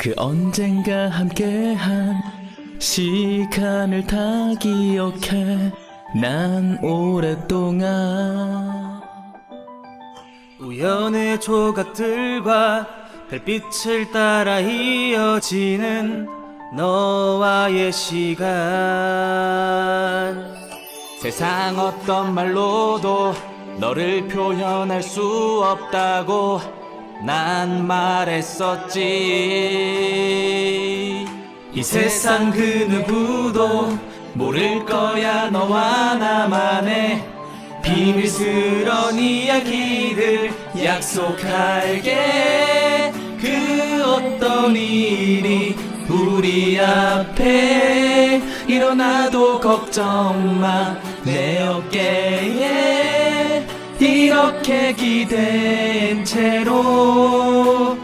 그 언젠가 함께한 시간을 다 기억해. 난 오랫동안 우연의 조각들과 별빛을 따라 이어지는 너와의 시간. 세상 어떤 말로도 너를 표현할 수 없다고 난 말했었지. 이 세상 그 누구도 모를 거야 너와 나만의 비밀스런 이야기들 약속할게. 그 어떤 일이 우리 앞에 일어나도 걱정 마 내 어깨에 이렇게 기댄 채로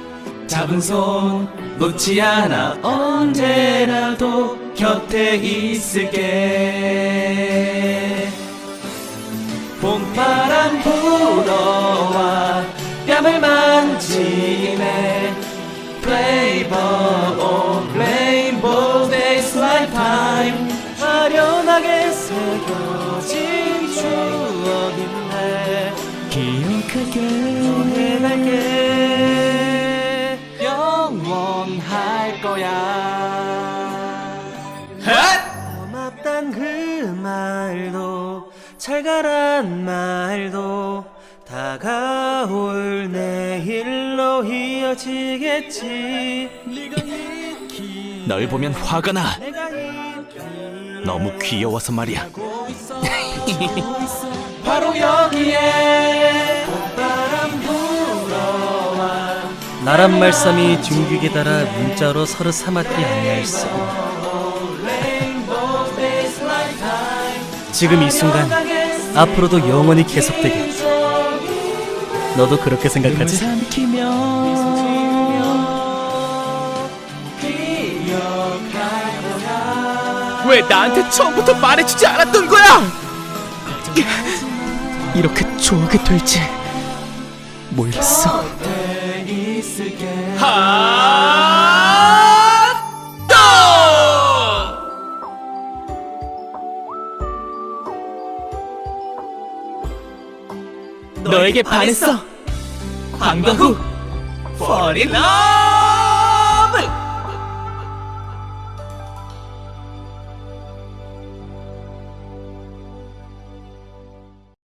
잡은 손 놓지 않아 언제라도 곁에 있을게. 봄바람 불어와 뺨을 만지네. Flavor of rainbow days lifetime 아련하게 새겨 기억할게 전해갈게 영원할 거야. 고맙단 그 말도 잘 가란 말도 다가올 내일로 이어지겠지. 네가 잊기 널 보면 화가 나. 내가 너무 귀여워서 말이야. 바로 여기에 나란 말씀이 둥기게 달아 문자로 서로 삼았디 아니할세 지금 이 순간 앞으로도 영원히 계속되게 너도 그렇게 생각하지? 왜 나한테 처음부터 말해주지 않았던 거야? 이렇게 좋아하게 될지 몰랐어. 너에게 반했어. 광고 후 Fall in love.